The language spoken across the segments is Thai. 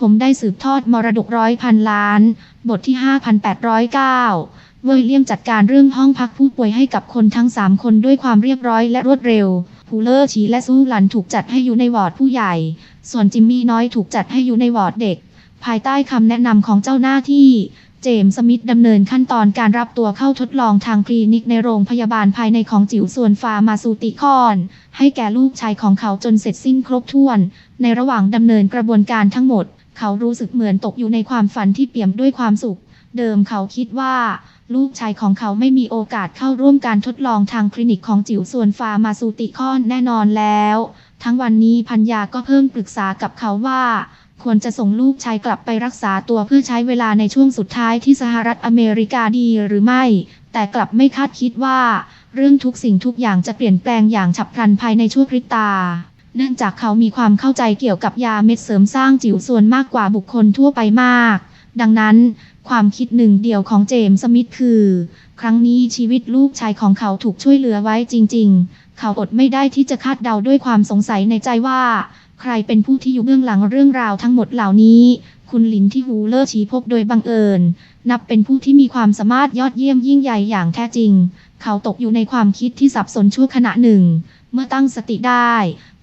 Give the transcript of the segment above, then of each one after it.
ผมได้สืบทอดมรดกร้อยพันล้าน บทที่ 5809 เวอร์เลียมจัดการเรื่องห้องพักผู้ป่วยให้กับคนทั้ง 3 คนด้วยความเรียบร้อยและรวดเร็วฮูเลอร์ชีและซูหลันถูกจัดให้อยู่ในวอร์ดผู้ใหญ่ ส่วนจิมมี่น้อยถูกจัดให้อยู่ในวอร์ดเด็ก ภายใต้คำแนะนำของเจ้าหน้าที่ เจมส์สมิธดำเนินขั้นตอนการรับตัวเข้าทดลองทางคลินิกในโรงพยาบาลภายในของจิ๋วส่วนฟาร์มาซูติคอน ให้แก่ลูกชายของเขาจนเสร็จสิ้นครบถ้วน ในระหว่างดำเนินกระบวนการทั้งหมด เขารู้สึกเหมือนตกอยู่ในความฝันที่เปี่ยมด้วยความสุข เดิมเขาคิดว่า ลูกชายของเขาไม่มีโอกาสเข้าร่วมการทดลองทางคลินิกของจิ๋วส่วนฟาร์มาซูติคอนแน่นอนแล้ว ทั้งวันนี้พัญญาก็เพิ่มปรึกษากับเขาว่าควรจะส่งลูกชายกลับไปรักษาตัวเพื่อใช้เวลาในช่วงสุดท้ายที่สหรัฐอเมริกาดีหรือไม่ แต่กลับไม่คาดคิดว่า เรื่องทุกสิ่งทุกอย่างจะเปลี่ยนแปลงอย่างฉับพลันภายในชั่วพริบตา เนื่องจากเขามีความเข้าใจเกี่ยวกับยาเม็ดเสริมสร้างจิ๋วส่วนมากกว่าบุคคลทั่วไปมาก ดังนั้น ความคิดหนึ่งเดียวของเจมส์สมิธคือ ครั้งนี้ชีวิตลูกชายของเขาถูกช่วยเหลือไว้จริง ๆ เขาอดไม่ได้ที่จะคาดเดาด้วยความสงสัยในใจว่า ใครเป็นผู้ที่อยู่เบื้องหลังเรื่องราวทั้งหมดเหล่านี้ คุณลินที่ฮูเลอร์ชี้พบโดยบังเอิญ นับเป็นผู้ที่มีความสามารถยอดเยี่ยมยิ่งใหญ่อย่างแท้จริง เขาตกอยู่ในความคิดที่สับสนชั่วขณะหนึ่ง เมื่อตั้งสติได้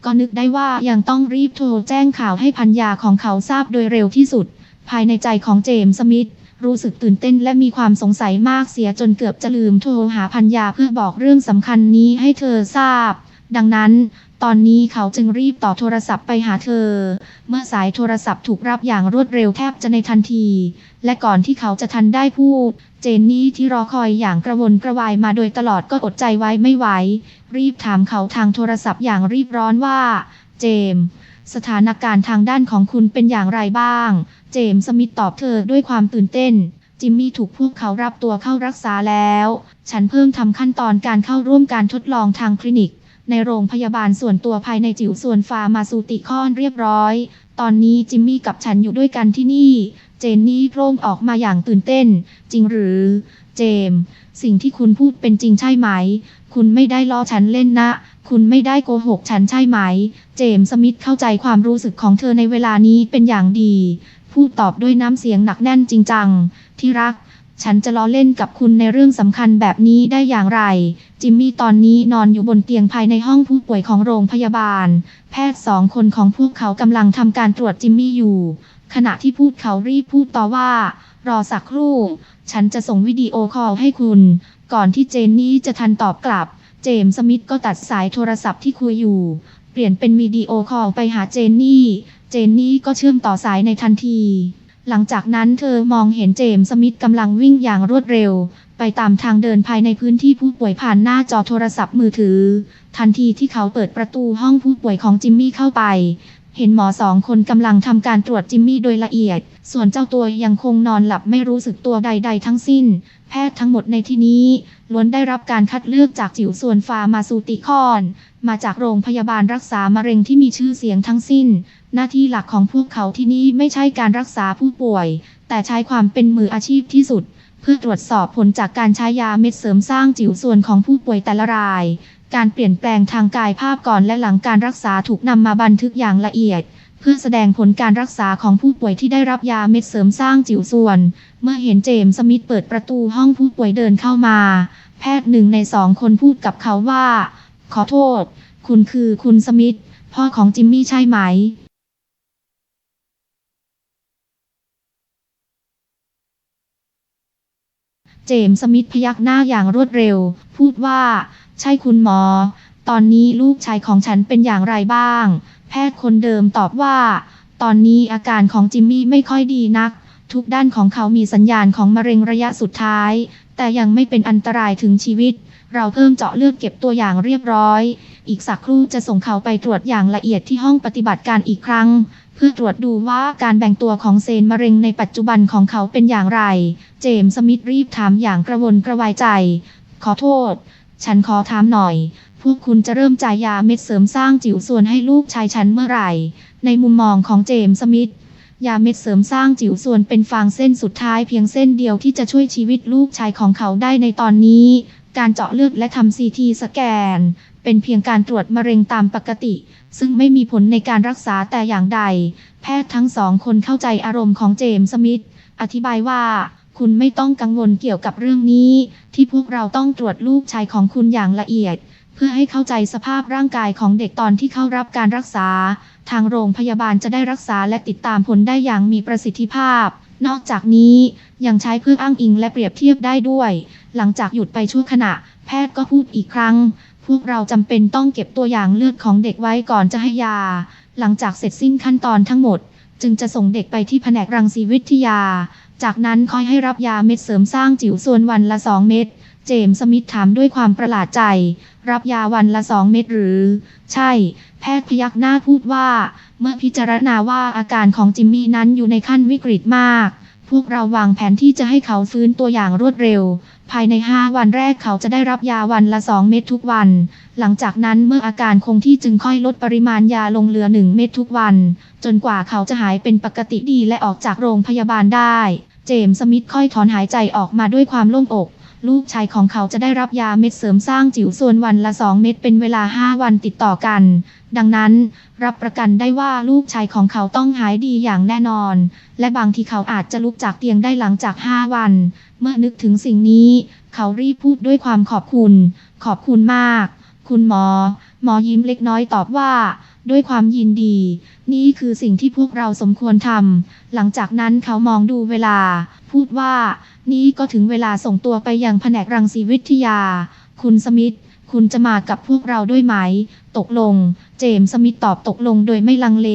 ก็นึกได้ว่ายังต้องรีบโทรแจ้งข่าวให้พันยาของเขาทราบโดยเร็วที่สุด ภายในใจของเจมส์สมิธรู้สึกตื่นเต้นและมีความสงสัยมากเสียจนเกือบจะลืมโทรหาพันยาเพื่อบอกเรื่องสำคัญนี้ให้เธอทราบ ดังนั้น ตอนนี้เขาจึงรีบต่อโทรศัพท์ไปหาเธอ เมื่อสายโทรศัพท์ถูกรับอย่างรวดเร็วแทบจะในทันที และก่อนที่เขาจะทันได้พูด เจนนี่ที่รอคอยอย่างกระวนกระวายมาโดยตลอดก็อดใจไว้ไม่ไหว รีบถามเขาทางโทรศัพท์อย่างรีบร้อนว่า เจมส์สถานการณ์ทางด้านของคุณเป็นอย่างไรบ้าง เจมส์สมิธตอบเธอด้วยความตื่นเต้น จิมมี่ถูกพวกเขารับตัวเข้ารักษาแล้ว ฉันเพิ่มทำขั้นตอนการเข้าร่วมการทดลองทางคลินิก ในโรงพยาบาลส่วนตัวภายในจิ๋วส่วนฟาร์มาซูติคอนเรียบร้อย ตอนนี้จิมมี่กับฉันอยู่ด้วยกันที่นี่ เจนนี่โร่งออกมาอย่างตื่นเต้น จริงหรือ เจมส์สิ่งที่คุณพูดเป็นจริงใช่ไหม คุณไม่ได้ล้อฉันเล่นนะ คุณไม่ได้โกหกฉันใช่ไหม เจมส์สมิธเข้าใจความรู้สึกของเธอในเวลานี้เป็นอย่างดี พูดตอบด้วยน้ำเสียงหนักแน่นจริงจัง ที่รัก ฉันจะล้อเล่นกับคุณในเรื่องสำคัญแบบนี้ได้อย่างไร จิมมี่ตอนนี้นอนอยู่บนเตียงภายในห้องผู้ป่วยของโรงพยาบาล แพทย์สองคนของพวกเขากำลังทำการตรวจจิมมี่อยู่ ขณะที่พูดเขารีบพูดต่อว่า รอสักครู่ ฉันจะส่งวิดีโอคอลให้คุณ ก่อนที่เจนนี่จะทันตอบกลับ เจมส์สมิธก็ตัดสายโทรศัพท์ที่คุยอยู่ เปลี่ยนเป็นวิดีโอคอลไปหาเจนนี่ เจนนี่ก็เชื่อมต่อสายในทันที หลังจากนั้นเธอมองเห็นเจมส์สมิธกำลังวิ่งอย่างรวดเร็ว ไปตามทางเดินภายในพื้นที่ผู้ป่วยผ่านหน้าจอโทรศัพท์มือถือ ทันทีที่เขาเปิดประตูห้องผู้ป่วยของจิมมี่เข้าไป เห็นหมอสองคนกำลังทำการตรวจจิมมี่โดยละเอียด ส่วนเจ้าตัวยังคงนอนหลับไม่รู้สึกตัวใด ๆ ทั้งสิ้น แพทย์ทั้งหมดในที่นี้ล้วนได้รับการคัดเลือกจากจิ๋วส่วนฟาร์มาซูติคอน มาจากโรงพยาบาลรักษามะเร็งที่มีชื่อเสียงทั้งสิ้น หน้าที่หลักของพวกเขาที่นี่ไม่ใช่การรักษาผู้ป่วย แต่ใช้ความเป็นมืออาชีพที่สุด เพื่อตรวจสอบผลจากการใช้ยาเม็ดเสริมสร้างจิ๋วส่วนของผู้ป่วยแต่ละราย การเปลี่ยนแปลงทางกายภาพก่อนและหลังการรักษาถูกนำมาบันทึกอย่างละเอียด เพื่อแสดงผลการรักษาของผู้ป่วยที่ได้รับยาเม็ดเสริมสร้างจิ๋วส่วน เมื่อเห็นเจมส์สมิธเปิดประตูห้องผู้ป่วยเดินเข้ามา แพทย์หนึ่งในสองคนพูดกับเขาว่า ขอโทษ คุณคือคุณสมิธพ่อของจิมมี่ใช่ไหม เจมส์สมิธพยักหน้าอย่างรวดเร็ว พูดว่า ใช่คุณหมอ ตอนนี้ลูกชายของฉันเป็นอย่างไรบ้าง แพทย์คนเดิมตอบว่า ตอนนี้อาการของจิมมี่ไม่ค่อยดีนัก ทุกด้านของเขามีสัญญาณของมะเร็งระยะสุดท้าย แต่ยังไม่เป็นอันตรายถึงชีวิต เราเพิ่มเจาะเลือดเก็บตัวอย่างเรียบร้อย อีกสักครู่จะส่งเขาไปตรวจอย่างละเอียดที่ห้องปฏิบัติการอีกครั้ง เพื่อตรวจดูว่าการแบ่งตัวของเซลล์มะเร็งในปัจจุบันของเขาเป็นอย่างไร เจมส์สมิธรีบถามอย่างกระวนกระวายใจ ขอโทษ ฉันขอถามหน่อย พวกคุณจะเริ่มจ่ายยาเม็ดเสริมสร้างจิ๋วส่วนให้ลูกชายฉันเมื่อไหร่ ในมุมมองของเจมส์สมิธยาเม็ดเสริมสร้างจิ๋วส่วนเป็นฟางเส้นสุดท้ายเพียงเส้นเดียวที่จะช่วยชีวิตลูกชายของเขาได้ในตอนนี้ การเจาะเลือดและทำซีทีสแกน เป็นเพียงการตรวจมะเร็งตามปกติ ซึ่งไม่มีผลในการรักษาแต่อย่างใด แพทย์ทั้งสองคนเข้าใจอารมณ์ของเจมส์สมิธอธิบายว่า คุณไม่ต้องกังวลเกี่ยวกับเรื่องนี้ ที่พวกเราต้องตรวจลูกชายของคุณอย่างละเอียด เพื่อให้เข้าใจสภาพร่างกายของเด็กตอนที่เข้ารับการรักษา ทางโรงพยาบาลจะได้รักษาและติดตามผลได้อย่างมีประสิทธิภาพ นอกจากนี้ ยังใช้เพื่ออ้างอิงและเปรียบเทียบได้ด้วย หลังจากหยุดไปชั่วขณะ แพทย์ก็พูดอีกครั้ง พวกเราจำเป็นต้องเก็บตัวอย่างเลือดของเด็กไว้ก่อนจะให้ยา หลังจากเสร็จสิ้นขั้นตอนทั้งหมด จึงจะส่งเด็กไปที่แผนกรังสีวิทยา จากนั้นค่อยให้รับยาเม็ดเสริมสร้างจิ๋วส่วนวันละ 2 เม็ดเจมส์สมิธถามด้วยความประหลาดใจ รับยาวันละ2เม็ดหรือ ใช่ แพทย์พยักหน้าพูดว่า เมื่อพิจารณาว่าอาการของจิมมี่นั้นอยู่ในขั้นวิกฤตมาก พวกเราวางแผนที่จะให้เขาฟื้นตัวอย่างรวดเร็ว ภายใน 5 วันแรกเขาจะได้รับยาวันละ 2 เม็ดทุกวัน หลังจากนั้นเมื่ออาการคงที่จึงค่อยลดปริมาณยาลงเหลือ 1 เม็ดทุกวัน จนกว่าเขาจะหายเป็นปกติดีและออกจากโรงพยาบาลได้ เจมส์สมิธค่อยถอนหายใจออกมาด้วยความโล่งอก ลูกชายของเขาจะได้รับยาเม็ดเสริมสร้างจิ๋วส่วนวันละ 2 เม็ดเป็นเวลา 5 วันติดต่อกัน ดังนั้น รับประกันได้ว่าลูกชายของเขาต้องหายดีอย่างแน่นอน และบางทีเขาอาจจะลุกจากเตียงได้หลังจาก 5 วัน เมื่อนึกถึงสิ่งนี้ เขารีบพูดด้วยความขอบคุณ ขอบคุณมาก คุณหมอ หมอยิ้มเล็กน้อยตอบว่า ด้วยความยินดี นี่คือสิ่งที่พวกเราสมควรทำหลังจากนั้นเขามองดูเวลา พูดว่า นี่ก็ถึงเวลาส่งตัวไปยังแผนกรังสีวิทยา คุณสมิธ คุณจะมากับพวกเราด้วยไหม ตกลง เจมส์สมิธตอบตกลงโดยไม่ลังเล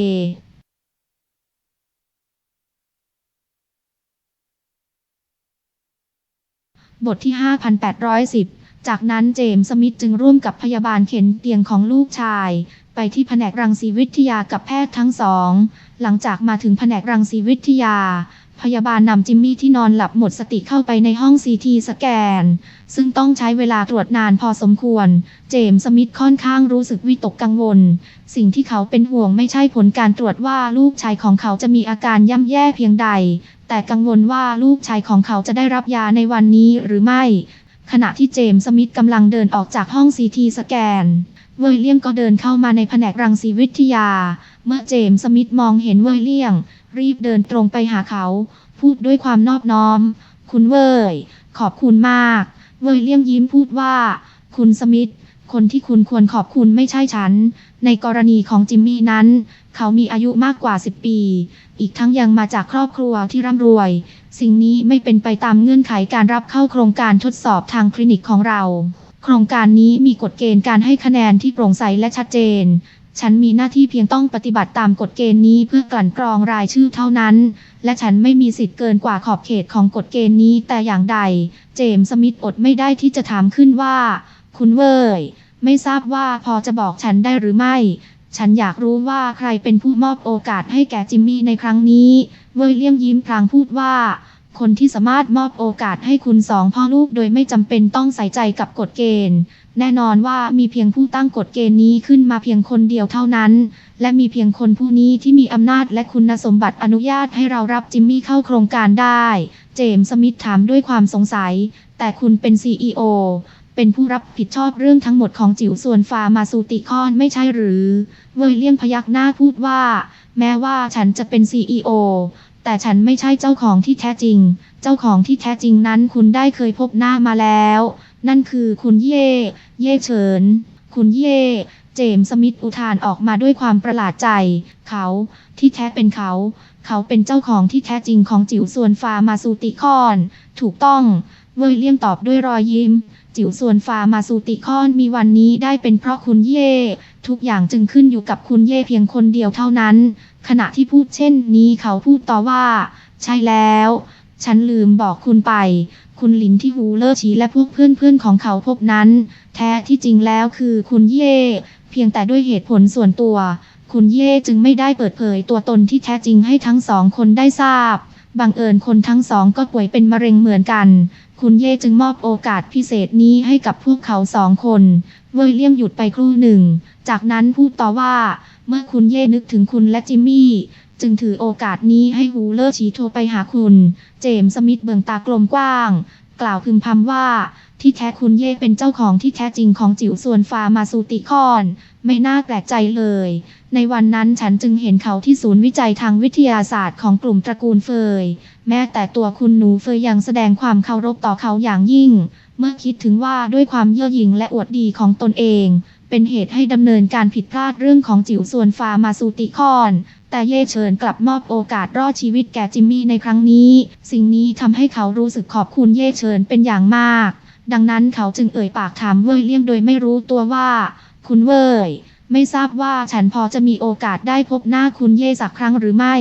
บทที่ 5810 จากนั้นเจมส์สมิธจึงร่วมกับพยาบาลเข็นเตียงของลูกชาย ไปที่แผนกรังสีวิทยากับแพทย์ทั้งสอง หลังจากมาถึงแผนกรังสีวิทยา พยาบาลนำจิมมี่ที่นอนหลับหมดสติเข้าไปในห้องซีทีสแกน ซึ่งต้องใช้เวลาตรวจนานพอสมควร เจมส์สมิธค่อนข้างรู้สึกวิตกกังวล สิ่งที่เขาเป็นห่วงไม่ใช่ผลการตรวจว่าลูกชายของเขาจะมีอาการย่ำแย่เพียงใด แต่กังวลว่าลูกชายของเขาจะได้รับยาในวันนี้หรือไม่ ขณะที่เจมส์สมิธกำลังเดินออกจากห้องซีทีสแกนเวอร์เลียมก็เดินเข้ามาในแผนกรังสีวิทยา เมื่อเจมส์สมิธมองเห็นเวอร์เลียม รีบเดินตรงไปหาเขา พูดด้วยความนอบน้อม คุณเวยขอบคุณมาก เวอร์เลียมยิ้มพูดว่า คุณสมิธ คนที่คุณควรขอบคุณไม่ใช่ฉัน ในกรณีของจิมมี่นั้น เขามีอายุมากกว่า 10 ปี อีกทั้งยังมาจากครอบครัวที่ร่ำรวย สิ่งนี้ไม่เป็นไปตามเงื่อนไขการรับเข้าโครงการทดสอบทางคลินิกของเรา โครงการนี้มีกฎเกณฑ์การให้คะแนนที่โปร่งใสและชัดเจน ฉันมีหน้าที่เพียงต้องปฏิบัติตามกฎเกณฑ์นี้เพื่อกลั่นกรองรายชื่อเท่านั้น และฉันไม่มีสิทธิ์เกินกว่าขอบเขตของกฎเกณฑ์นี้แต่อย่างใด เจมส์สมิธอดไม่ได้ที่จะถามขึ้นว่า คุณเวยไม่ทราบว่าพอจะบอกฉันได้หรือไม่ ฉันอยากรู้ว่าใครเป็นผู้มอบโอกาสให้แก่จิมมี่ในครั้งนี้ เวอร์เลียมยิ้มพลางพูดว่าคนที่สามารถมอบโอกาสให้คุณสองพ่อลูกโดยไม่จำเป็นต้องใส่ใจกับกฎเกณฑ์แน่นอนว่ามีเพียงผู้ตั้งกฎเกณฑ์นี้ขึ้นมาเพียงคนเดียวเท่านั้น และมีเพียงคนผู้นี้ที่มีอำนาจและคุณสมบัติอนุญาตให้เรารับจิมมี่เข้าโครงการได้ เจมส์สมิธถามด้วยความสงสัย แต่คุณเป็น CEO เป็นผู้รับผิดชอบเรื่องทั้งหมดของจิ๋วส่วนฟามาซูติคอนไม่ใช่หรือ เวอร์เลียมพยักหน้าพูดว่า แม้ว่าฉันจะเป็น CEO แต่ฉันไม่ใช่เจ้าของที่แท้จริง เจ้าของที่แท้จริงนั้นคุณได้เคยพบหน้ามาแล้ว นั่นคือคุณเย่ เย่เฉิน คุณเย่ เจมส์สมิธอุทานออกมาด้วยความประหลาดใจ เขาที่แท้เป็นเขา เขาเป็นเจ้าของที่แท้จริงของจิ๋วส่วนฟาร์มาซูติคอน ถูกต้อง เวอร์เลียมตอบด้วยรอยยิ้ม จิ๋วส่วนฟาร์มาซูติคอนมีวันนี้ได้เป็นเพราะคุณเย่ ทุกอย่างจึงขึ้นอยู่กับคุณเย่เพียงคนเดียวเท่านั้น ขณะที่พูดเช่นนี้เขาพูดต่อว่า ใช่แล้ว ฉันลืมบอกคุณไป คุณลินที่ฮูเลอร์ชีและพวกเพื่อนๆของเขาพบนั้น แท้ที่จริงแล้วคือคุณเย่ เพียงแต่ด้วยเหตุผลส่วนตัว คุณเย่จึงไม่ได้เปิดเผยตัวตนที่แท้จริงให้ทั้งสองคนได้ทราบ บังเอิญคนทั้งสองก็ป่วยเป็นมะเร็งเหมือนกัน คุณเย่จึงมอบโอกาสพิเศษนี้ให้กับพวกเขาสองคน เวอร์เลียมหยุดไปครู่หนึ่ง จากนั้นพูดต่อว่า เมื่อคุณเย่นึกถึงคุณและจิมมี่ จึงถือโอกาสนี้ให้ฮูเลอร์ชีโทรไปหาคุณ เจมส์สมิธเบืองตากลมกว้าง กล่าวพึมพำว่า ที่แท้คุณเย่เป็นเจ้าของที่แท้จริงของจิ๋วส่วนฟาร์มาซูติคอน ไม่น่าแปลกใจเลย ในวันนั้นฉันจึงเห็นเขาที่ศูนย์วิจัยทางวิทยาศาสตร์ของกลุ่มตระกูลเฟย แม้แต่ตัวคุณหนูเฟยยังแสดงความเคารพต่อเขาอย่างยิ่ง เมื่อคิดถึงว่าด้วยความเย่อหยิ่งและอวดดีของตนเอง เป็นเหตุให้ดำเนินการผิดพลาดเรื่องของจิ๋วส่วนฟามาซูติคอน แต่เย่เฉินกลับมอบโอกาสรอดชีวิตแก่จิมมี่ในครั้งนี้ สิ่งนี้ทำให้เขารู้สึกขอบคุณเย่เฉินเป็นอย่างมาก ดังนั้นเขาจึงเอ่ยปากถามเว่ยเลี่ยงโดยไม่รู้ตัวว่า คุณเว่ยไม่ทราบว่าฉันพอจะมีโอกาสได้พบหน้าคุณเย่สักครั้งหรือไม่